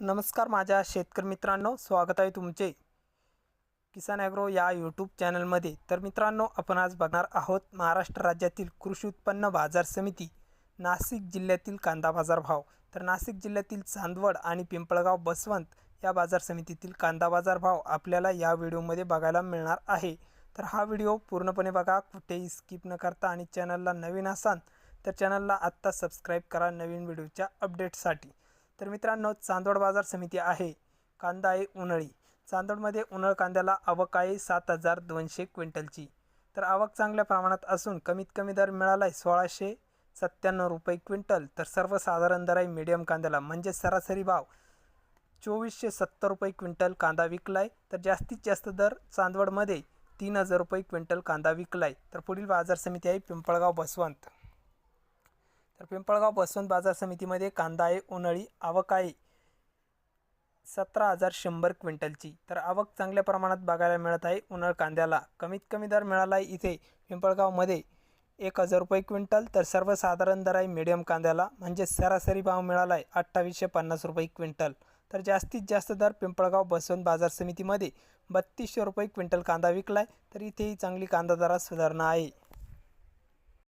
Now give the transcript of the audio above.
नमस्कार माझ्या शेतकरी मित्रांनो स्वागत आहे तुमचे किसान ॲग्रो या यूट्यूब चॅनलमध्ये. तर मित्रांनो आपण आज बघणार आहोत महाराष्ट्र राज्यातील कृषी उत्पन्न बाजार समिती नाशिक जिल्ह्यातील कांदा बाजार भाव. तर नाशिक जिल्ह्यातील चांदवड आणि पिंपळगाव बसवंत या बाजार समितीतील कांदा बाजार भाव आपल्याला या व्हिडिओमध्ये बघायला मिळणार आहे. तर हा व्हिडिओ पूर्णपणे बघा कुठेही स्किप न करता आणि चॅनलला नवीन असाल तर चॅनलला आत्ता सबस्क्राईब करा नवीन व्हिडिओच्या अपडेटसाठी. तर मित्रांनो चांदोड बाजार समिती आहे. कांदा आहे उन्हाळी. चांदोडमध्ये उन्हाळ कांद्याला आवक आहे सात हजार दोनशे क्विंटलची. तर आवक चांगल्या प्रमाणात असून कमीत कमी दर मिळाला आहे सोळाशे सत्त्याण्णव रुपये क्विंटल. तर सर्वसाधारण दर आहे मीडियम कांद्याला. म्हणजे सरासरी भाव चोवीसशे सत्तर रुपये क्विंटल कांदा विकला आहे तर जास्तीत जास्त दर चांदवडमध्ये तीन हजार रुपये क्विंटल कांदा विकला आहे तर पुढील बाजार समिती आहे पिंपळगाव बसवंत. तर पिंपळगाव बसवंत बाजार समितीमध्ये कांदा आहे उन्हाळी आवक आहे सतरा हजार शंभर क्विंटलची. तर आवक चांगल्या प्रमाणात बघायला मिळत आहे. उन्हाळ कांद्याला कमीत कमी दर मिळाला आहे इथे पिंपळगावमध्ये एक हजार रुपये क्विंटल. तर सर्वसाधारण दर आहे मिडियम कांद्याला म्हणजे सरासरी भाव मिळाला आहे अठ्ठावीसशे पन्नास रुपये क्विंटल. तर जास्तीत जास्त दर पिंपळगाव बसवंत बाजार समितीमध्ये बत्तीसशे रुपये क्विंटल कांदा विकला आहे तर इथेही चांगली कांदा दरात सुधारणा आहे.